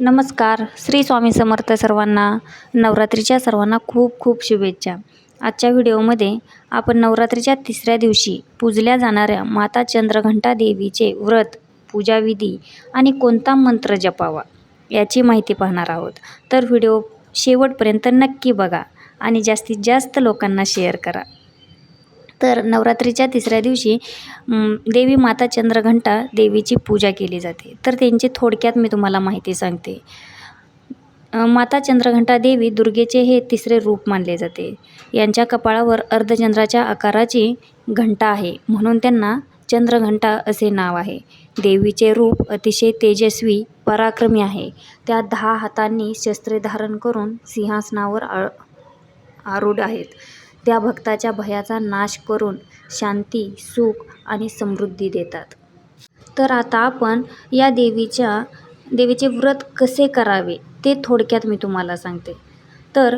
नमस्कार. श्री स्वामी समर्थ सर्वांना नवरात्रीच्या सर्वांना खूप खूप शुभेच्छा. आजच्या व्हिडिओमध्ये आपण नवरात्रीच्या तिसऱ्या दिवशी पूजल्या जाणाऱ्या माता चंद्रघंटा देवीचे व्रत पूजाविधी आणि कोणता मंत्र जपावा याची माहिती पाहणार आहोत. तर व्हिडिओ शेवटपर्यंत नक्की बघा आणि जास्तीत जास्त लोकांना शेअर करा. तर नवरात्रीच्या तिसऱ्या दिवशी देवी माता चंद्रघंटा देवीची पूजा केली जाते. तर त्यांची थोडक्यात मी तुम्हाला माहिती सांगते. माता चंद्रघंटा देवी दुर्गेचे हे तिसरे रूप मानले जाते. यांच्या कपाळावर अर्धचंद्राच्या आकाराची घंटा आहे. म्हणून त्यांना चंद्रघंटा असे नाव आहे. देवीचे रूप अतिशय तेजस्वी पराक्रमी आहे. त्या दहा हातांनी शस्त्रे धारण करून सिंहासनावर आ आरूढ आहेत. त्या भक्ताच्या भयाचा नाश करून शांती सुख आणि समृद्धी देतात. तर आता आपण या देवीच्या देवीचे व्रत कसे करावे ते थोडक्यात मी तुम्हाला सांगते. तर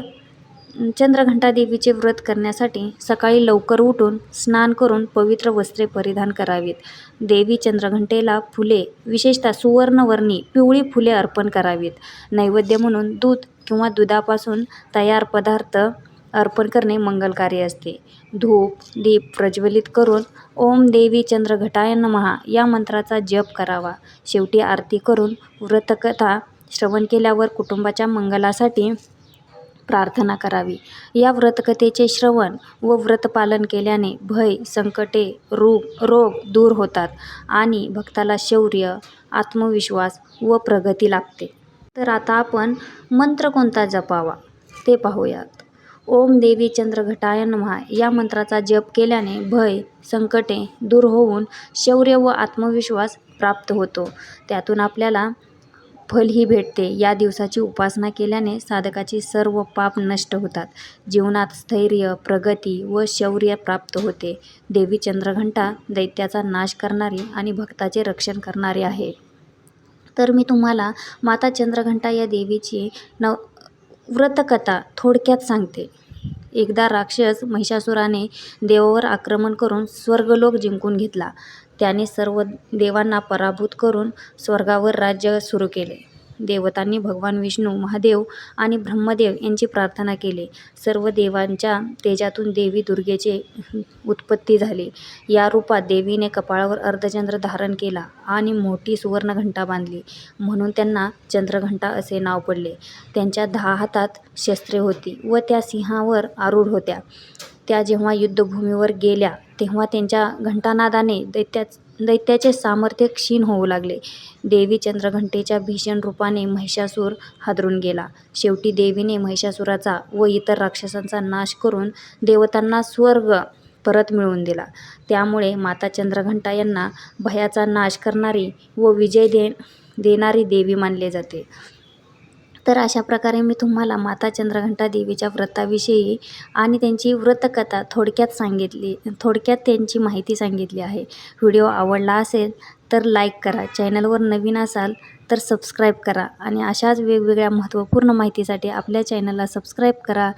चंद्रघंटा देवीचे व्रत करण्यासाठी सकाळी लवकर उठून स्नान करून पवित्र वस्त्रे परिधान करावीत. देवी चंद्रघंटेला फुले विशेषतः सुवर्णवर्णी पिवळी फुले अर्पण करावीत. नैवेद्य म्हणून दूध किंवा दुधापासून तयार पदार्थ अर्पण करणे मंगलकार्य असते. धूप दीप प्रज्वलित करून ओम देवी चंद्रघटाय नमहा या मंत्राचा जप करावा. शेवटी आरती करून व्रतकथा श्रवण केल्यावर कुटुंबाच्या मंगलासाठी प्रार्थना करावी. या व्रतकथेचे श्रवण व व्रतपालन केल्याने भय संकटे रोग रोग दूर होतात आणि भक्ताला शौर्य आत्मविश्वास व प्रगती लाभते. तर आता आपण मंत्र कोणता जपावा? ते पाहूयात. ओम देवी चंद्रघटाय नमहा या मंत्राचा जप केल्याने भय संकटे दूर होऊन शौर्य व आत्मविश्वास प्राप्त होतो. त्यातून आपल्याला फलही भेटते. या दिवसाची उपासना केल्याने साधकाची सर्व पाप नष्ट होतात. जीवनात स्थैर्य प्रगती व शौर्य प्राप्त होते. देवी चंद्रघंटा दैत्याचा नाश करणारी आणि भक्ताचे रक्षण करणारी आहे. तर मी तुम्हाला माता चंद्रघंटा या देवीची नव व्रतकथा थोडक्यात सांगते. एकदा राक्षस महिषासुराने देवावर आक्रमण करून स्वर्गलोक जिंकून घेतला. त्याने सर्व देवांना पराभूत करून स्वर्गावर राज्य सुरू केले. देवतांनी भगवान विष्णू महादेव आणि ब्रह्मदेव यांची प्रार्थना केली. सर्व देवांच्या तेजातून देवी दुर्गेचे उत्पत्ती झाली. या रूपात देवीने कपाळावर अर्धचंद्र धारण केला आणि मोठी सुवर्णघंटा बांधली. म्हणून त्यांना चंद्रघंटा असे नाव पडले. त्यांच्या दहा हातात शस्त्रे होती व त्या सिंहावर आरूढ होत्या. त्या जेव्हा युद्धभूमीवर गेल्या तेव्हा त्यांच्या घंटानादाने दैत्याच दैत्याचे सामर्थ्य क्षीण होऊ लागले. देवी चंद्रघंटेच्या भीषण रूपाने महिषासूर हादरून गेला. शेवटी देवीने महिषासुराचा व इतर राक्षसांचा नाश करून देवतांना स्वर्ग परत मिळवून दिला. त्यामुळे माता चंद्रघंटा यांना भयाचा नाश करणारी व विजय दे देणारी देवी मानले जाते. तर अशा प्रकारे मी तुम्हाला माता चंद्रघंटा देवीच्या व्रताविषयी आणि त्यांची व्रतकथा थोडक्यात सांगितली थोडक्यात त्यांची माहिती सांगितली आहे. व्हिडिओ आवडला असेल तर लाईक करा चॅनलवर नवीन असाल तर सबस्क्राईब करा आणि अशाच वेगवेगळ्या महत्त्वपूर्ण माहितीसाठी आपल्या चॅनलला सबस्क्राईब करा.